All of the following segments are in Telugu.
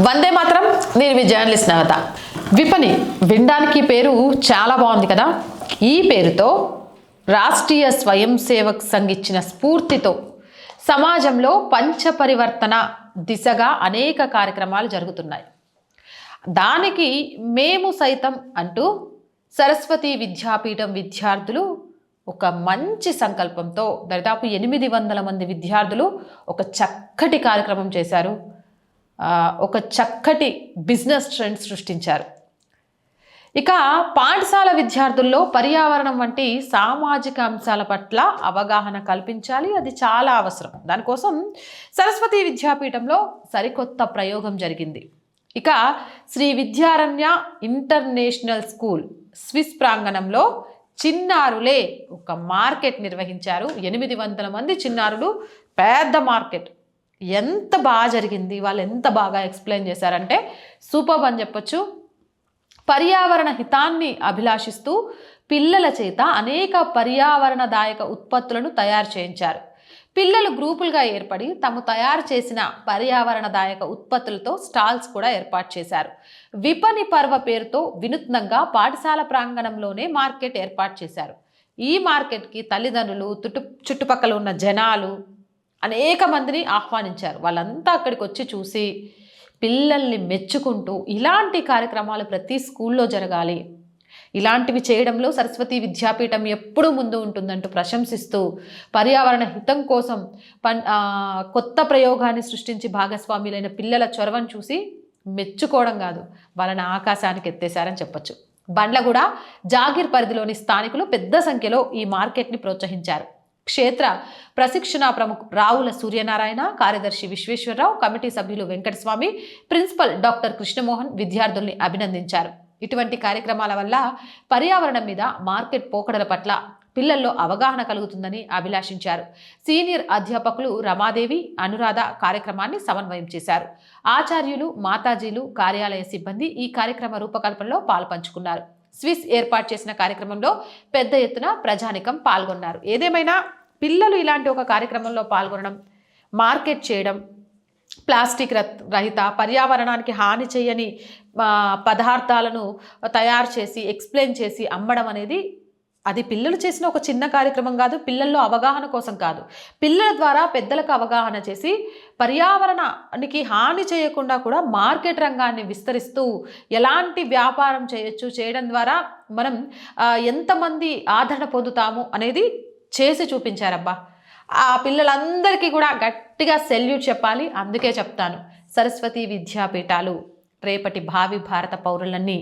వందే మాత్రం నేను మీ జర్నలిస్ట్ నవత. విపణి వినడానికి పేరు చాలా బాగుంది కదా? ఈ పేరుతో రాష్ట్రీయ స్వయం సేవక్ సంఘ్ ఇచ్చిన స్ఫూర్తితో సమాజంలో పంచ పరివర్తన దిశగా అనేక కార్యక్రమాలు జరుగుతున్నాయి. దానికి మేము సైతం అంటూ సరస్వతి విద్యాపీఠం విద్యార్థులు ఒక మంచి సంకల్పంతో దాదాపు ఎనిమిది వందల మంది విద్యార్థులు ఒక చక్కటి కార్యక్రమం చేశారు. ఒక చక్కటి బిజినెస్ ట్రెండ్ సృష్టించారు. ఇక పాఠశాల విద్యార్థుల్లో పర్యావరణం వంటి సామాజిక అంశాల పట్ల అవగాహన కల్పించాలి అది చాలా అవసరం. దానికోసం సరస్వతి విద్యాపీఠంలో సరికొత్త ప్రయోగం జరిగింది. ఇక Sri Vidyaranya international school Swiss ప్రాంగణంలో చిన్నారులే ఒక మార్కెట్ నిర్వహించారు. ఎనిమిది వందల మంది చిన్నారులు పెద్ద మార్కెట్. ఎంత బాగా జరిగింది వాళ్ళు ఎంత బాగా ఎక్స్ప్లెయిన్ చేశారంటే సూపర్ అని చెప్పొచ్చు. పర్యావరణ హితాన్ని అభిలాషిస్తూ పిల్లల చేత అనేక పర్యావరణదాయక ఉత్పత్తులను తయారు చేయించారు. పిల్లలు గ్రూపులుగా ఏర్పడి తాము తయారు చేసిన పర్యావరణదాయక ఉత్పత్తులతో స్టాల్స్ కూడా ఏర్పాటు చేశారు. విపణి పర్వ పేరుతో వినూత్నంగా పాఠశాల ప్రాంగణంలోనే మార్కెట్ ఏర్పాటు చేశారు. ఈ మార్కెట్కి తల్లిదండ్రులు చుట్టు చుట్టుపక్కల ఉన్న జనాలు అనేక మందిని ఆహ్వానించారు. వాళ్ళంతా అక్కడికి వచ్చి చూసి పిల్లల్ని మెచ్చుకుంటూ ఇలాంటి కార్యక్రమాలు ప్రతి స్కూల్లో జరగాలి. ఇలాంటివి చేయడంలో సరస్వతి విద్యాపీఠం ఎప్పుడూ ముందు ఉంటుందంటూ ప్రశంసిస్తూ పర్యావరణ హితం కోసం పన్ కొత్త ప్రయోగాన్ని సృష్టించి భాగస్వాములైన పిల్లల చొరవను చూసి మెచ్చుకోవడం కాదు వాళ్ళని ఆకాశానికి ఎత్తేశారని చెప్పొచ్చు. బండ్లగూడ జాగీర్ పరిధిలోని స్థానికులు పెద్ద సంఖ్యలో ఈ మార్కెట్ని ప్రోత్సహించారు. క్షేత్ర ప్రశిక్షణ ప్రముఖ రావుల సూర్యనారాయణ కార్యదర్శి విశ్వేశ్వరరావు కమిటీ సభ్యులు వెంకటస్వామి ప్రిన్సిపల్ డాక్టర్ కృష్ణమోహన్ విద్యార్థుల్ని అభినందించారు. ఇటువంటి కార్యక్రమాల వల్ల పర్యావరణం మీద మార్కెట్ పోకడల పట్ల పిల్లల్లో అవగాహన కలుగుతుందని అభిలాషించారు. సీనియర్ అధ్యాపకులు రమాదేవి అనురాధ కార్యక్రమాన్ని సమన్వయం చేశారు. ఆచార్యులు మాతాజీలు కార్యాలయ సిబ్బంది ఈ కార్యక్రమ రూపకల్పనలో పాల్పంచుకున్నారు. స్విస్ ఏర్పాటు చేసిన కార్యక్రమంలో పెద్ద ఎత్తున ప్రజానికం పాల్గొన్నారు. ఏదేమైనా పిల్లలు ఇలాంటి ఒక కార్యక్రమంలో పాల్గొనడం మార్కెట్ చేయడం ప్లాస్టిక్ రత్- రహిత పర్యావరణానికి హాని చేయని పదార్థాలను తయారు చేసి ఎక్స్ప్లెయిన్ చేసి అమ్మడం అనేది అది పిల్లలు చేసిన ఒక చిన్న కార్యక్రమం కాదు పిల్లల్లో అవగాహన కోసం కాదు. పిల్లల ద్వారా పెద్దలకు అవగాహన చేసి పర్యావరణానికి హాని చేయకుండా కూడా మార్కెట్ రంగాన్ని విస్తరిస్తూ ఎలాంటి వ్యాపారం చేయొచ్చు చేయడం ద్వారా మనం ఎంతమంది ఆదరణ పొందుతాము అనేది చేసి చూపించారబ్బా. ఆ పిల్లలందరికీ కూడా గట్టిగా సెల్యూట్ చెప్పాలి అందుకే చెప్తాను. సరస్వతి విద్యాపీఠాలు రేపటి భావి భారత పౌరులన్నీ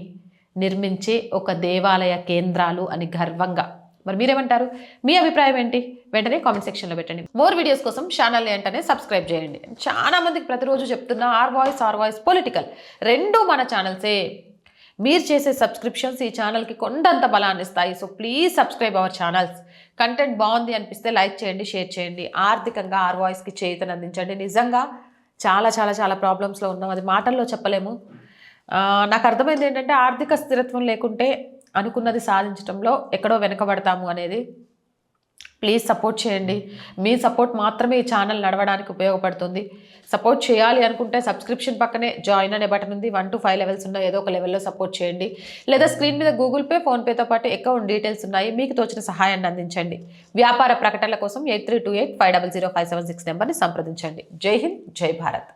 నిర్మించే ఒక దేవాలయ కేంద్రాలు అని గర్వంగా. మరి మీరేమంటారు? మీ అభిప్రాయం ఏంటి? వెంటనే కామెంట్ సెక్షన్లో పెట్టండి. మోర్ వీడియోస్ కోసం ఛానల్ వెంటనే సబ్స్క్రైబ్ చేయండి. చాలా మందికి ప్రతిరోజు చెప్తున్న R voice R voice political. రెండు మన ఛానల్సే. మీరు చేసే సబ్స్క్రిప్షన్స్ ఈ ఛానల్కి కొండంత బలాన్ని ఇస్తాయి. So please subscribe our channels. Content బాగుంది అనిపిస్తే లైక్ చేయండి షేర్ చేయండి. ఆర్థికంగా ఆర్ వాయిస్కి చేతను అందించండి నిజంగా చాలా చాలా చాలా ప్రాబ్లమ్స్లో ఉన్నాం. అది మాటల్లో చెప్పలేము. నాకు అర్థమైంది ఏంటంటే ఆర్థిక స్థిరత్వం లేకుంటే అనుకున్నది సాధించడంలో ఎక్కడో వెనకబడతాము అనేది. ప్లీజ్ సపోర్ట్ చేయండి. మీ సపోర్ట్ మాత్రమే ఈ ఛానల్ నడవడానికి ఉపయోగపడుతుంది. సపోర్ట్ చేయాలి అనుకుంటే సబ్స్క్రిప్షన్ పక్కనే జాయిన్ అనే బటన్ ఉంది. వన్ టు ఫైవ్ లెవెల్స్ ఉన్నాయి. ఏదో ఒక లెవెల్లో సపోర్ట్ చేయండి. లేదా స్క్రీన్ మీద గూగుల్ పే ఫోన్పేతో పాటు అకౌంట్ డీటెయిల్స్ ఉన్నాయి. మీకు తోచిన సహాయాన్ని అందించండి. వ్యాపార ప్రకటనల కోసం eight three two eight five double zero five seven six నెంబర్ని సంప్రదించండి. జై హింద్ జై భారత్.